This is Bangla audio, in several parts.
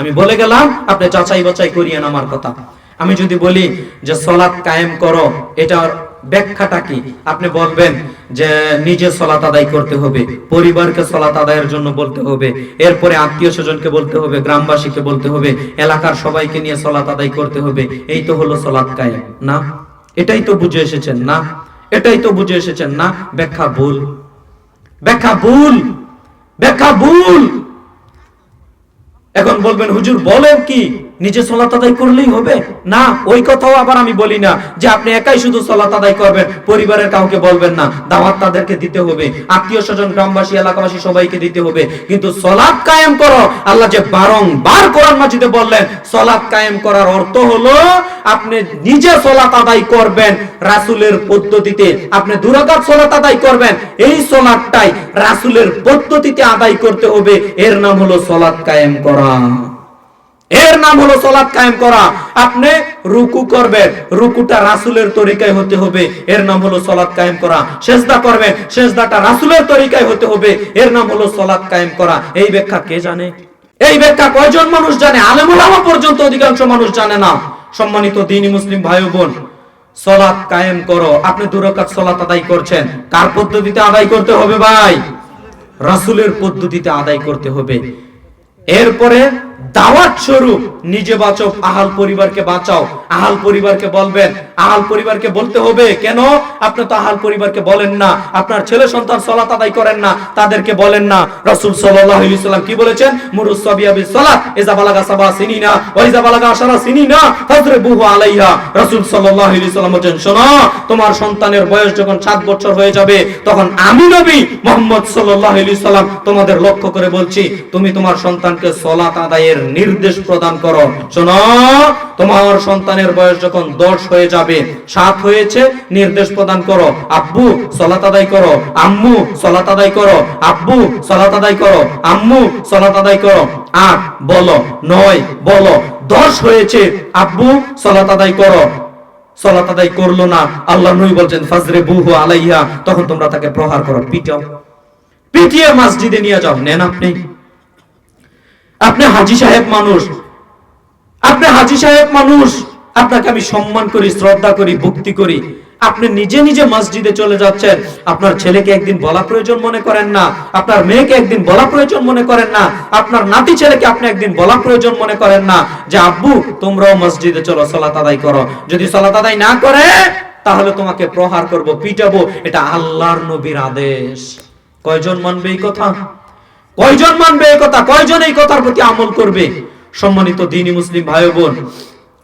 আমি বলে গেলাম, আপনি যাচাই বাছাই করিয়েন আমার কথা। আমি যদি বলি যে সলাৎ কায়েম করো, এটার ব্যাখ্যাটা কি? আপনি বলবেন যে নিজে সলাত আদায় করতে হবে, পরিবারকে সলাত আদায়ের জন্য বলতে হবে, এরপরে আত্মীয় স্বজনকে বলতে হবে, গ্রামবাসীকে বলতে হবে, এলাকার সবাইকে নিয়ে সলাত আদায় করতে হবে, এই তো হলো সলাৎ কায়েম। না, এটাই তো বুঝে এসেছেন, না, এটাই তো বুঝে এসেছেন, না, ব্যাখ্যা ভুল। ব্যাখ্যা ভুল ব্যাখ্যা ভুল। এখন বলবেন, হুজুর, বলেন কি? নিজে সলাত আদায় করলেই হবে? না, ওই কথাও আবার আমি বলি না যে আপনি একাই শুধু সলাত আদায় করবেন, পরিবারের কাউকে বলবেন না। দাওয়াত তাদেরকে দিতে হবে, আত্মীয় স্বজন, গ্রামবাসী, এলাকাবাসী সবাইকে দিতে হবে। কিন্তু সলাৎ কায়েম করো। আল্লাহ যে বারংবার কোরআন মাজিদে বললেন, সলাৎ কায়েম করার অর্থ হলো আপনি নিজে সলাত আদায় করবেন, রাসূলের পদ্ধতিতে। আপনি দুরাকাত সলাত আদায় করবেন, এই সলাতটাই রাসুলের পদ্ধতিতে আদায় করতে হবে। এর নাম হলো সলাৎ কায়েম করা। এর নাম হলো সলাৎ কায়েম করা। আপনি রুকু করবেন, রুকুটা রাসূলের তরিকায় হতে হবে, এর নাম হলো সলাৎ কায়েম করা। সেজদা করবেন, সেজদাটা রাসূলের তরিকায় হতে হবে, এর নাম হলো সলাৎ কায়েম করা। এই ব্যাখ্যা কে জানে? এই ব্যাখ্যা কয়জন মানুষ জানে? আলেম ওলামা পর্যন্ত অধিকাংশ মানুষ জানে না। সম্মানিত দ্বীনি মুসলিম ভাই বোন সলাৎ কায়েম করো। আপনি দুরাকাত সলাৎ আদায় করছেন। কার পদ্ধতিতে আদায় করতে হবে ভাই? রাসুলের পদ্ধতিতে আদায় করতে হবে। এরপরে দাওয়াত স্বরূপ, নিজে বাঁচো আহাল পরিবারকে বাঁচাও। আহাল পরিবারকে বলবেন, আহাল পরিবারকে বলতে হবে, কেন? আপনি তো আহাল পরিবারকে বলেন না, আপনার ছেলে সন্তান সলাত আদায় করেন না, তাদেরকে বলেন না। রাসূল সাল্লাল্লাহু আলাইহি সাল্লাম কি বলেছেন? বিস সালাত ইজা বালাগা সাবা সিনিনা ওয়া ইজা বালাগা আশারা সিনিনা আলাইহা। রাসূল সাল্লাল্লাহু আলাইহি বলেন শোনো, তোমার সন্তানের বয়স যখন 7 বছর হয়ে যাবে, তখন আমি নবী মুহাম্মদ সাল্লাল্লাহু আলাইহি তোমাদের লক্ষ্য করে বলছি, তুমি তোমার সন্তানকে সলাত আদায়ের নির্দেশ প্রদান করো। শোনো, তোমার সন্তানের বয়স যখন 10 হয়ে যাবে 7 হয়েছে, নির্দেশ প্রদান করো। আব্বু, সলাত আদায় করো। আম্মু, সলাত আদায় করো। আব্বু, সলাত আদায় করো। আম্মু, সলাত আদায় করো। আট, বলো। নয়, বলো। দশ হয়েছে, আব্বু, সলাত আদায় করো। সলাত আদায় করল না। আল্লাহ নবী বলছেন ফাজরে বুহু আলাইহা। তখন তোমরা তাকে প্রহার করো, পিটাও। পিটিয়ে মসজিদে নিয়ে যাও। নেন আপনি। আপনি হাজি সাহেব মানুষ। আপনি হাজি সাহেব মানুষ। আপনাকে আমি সম্মান করি, শ্রদ্ধা করি, ভক্তি করি। আপনি নিজে নিজে মসজিদে চলে যাচ্ছেন। আপনার ছেলেকে একদিন বলা প্রয়োজন মনে করেন না। আপনার মেয়েকে একদিন বলা প্রয়োজন মনে করেন না। আপনার নাতি ছেলেকে আপনি একদিন বলা প্রয়োজন মনে করেন না। যে, আব্বু, তোমরাও মসজিদে চলো, সলাত আদায় করো। যদি সলাত আদায় না করে, তাহলে তোমাকে প্রহার করব, পিটাবো। এটা আল্লাহর নবীর আদেশ। কয়জন মানবে এই কথা? কয়জন মানবে এই কথা? কয়জন এই কথার প্রতি আমল করবে? সম্মানিত দিনী মুসলিম ভাই বোন,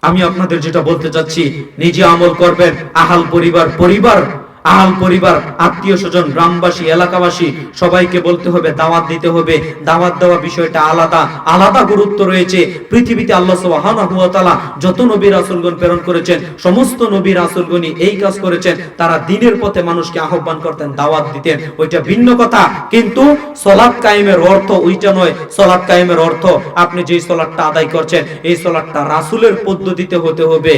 আমি আপনাদের যেটা বলতে চাচ্ছি, নিজে আমল করবেন, আহাল পরিবার পরিবার আহাল পরিবার, আত্মীয় স্বজন, গ্রামবাসী, এলাকাবাসী, সবাইকে বলতে হবে, দাওয়াত দিতে হবে। দাওয়াত দেওয়া বিষয়টা আলাদা আলাদা গুরুত্ব রয়েছে। পৃথিবীতে আল্লাহ সুবহানাহু ওয়া যত নবী রাসূলগণ প্রেরণ করেছেন, সমস্ত নবী রাসূলগণই এই কাজ করেছেন। তারা দিনের পথে মানুষকে আহ্বান করতেন, দাওয়াত দিতেন। ওইটা ভিন্ন কথা। কিন্তু সলাৎ কায়েমের অর্থ ওইটা নয়। সলাৎ কায়েমের অর্থ আপনি যেই সলাৎটা আদায় করছেন, এই সলাৎটা রাসূলের পদ্ধতিতে হতে হবে।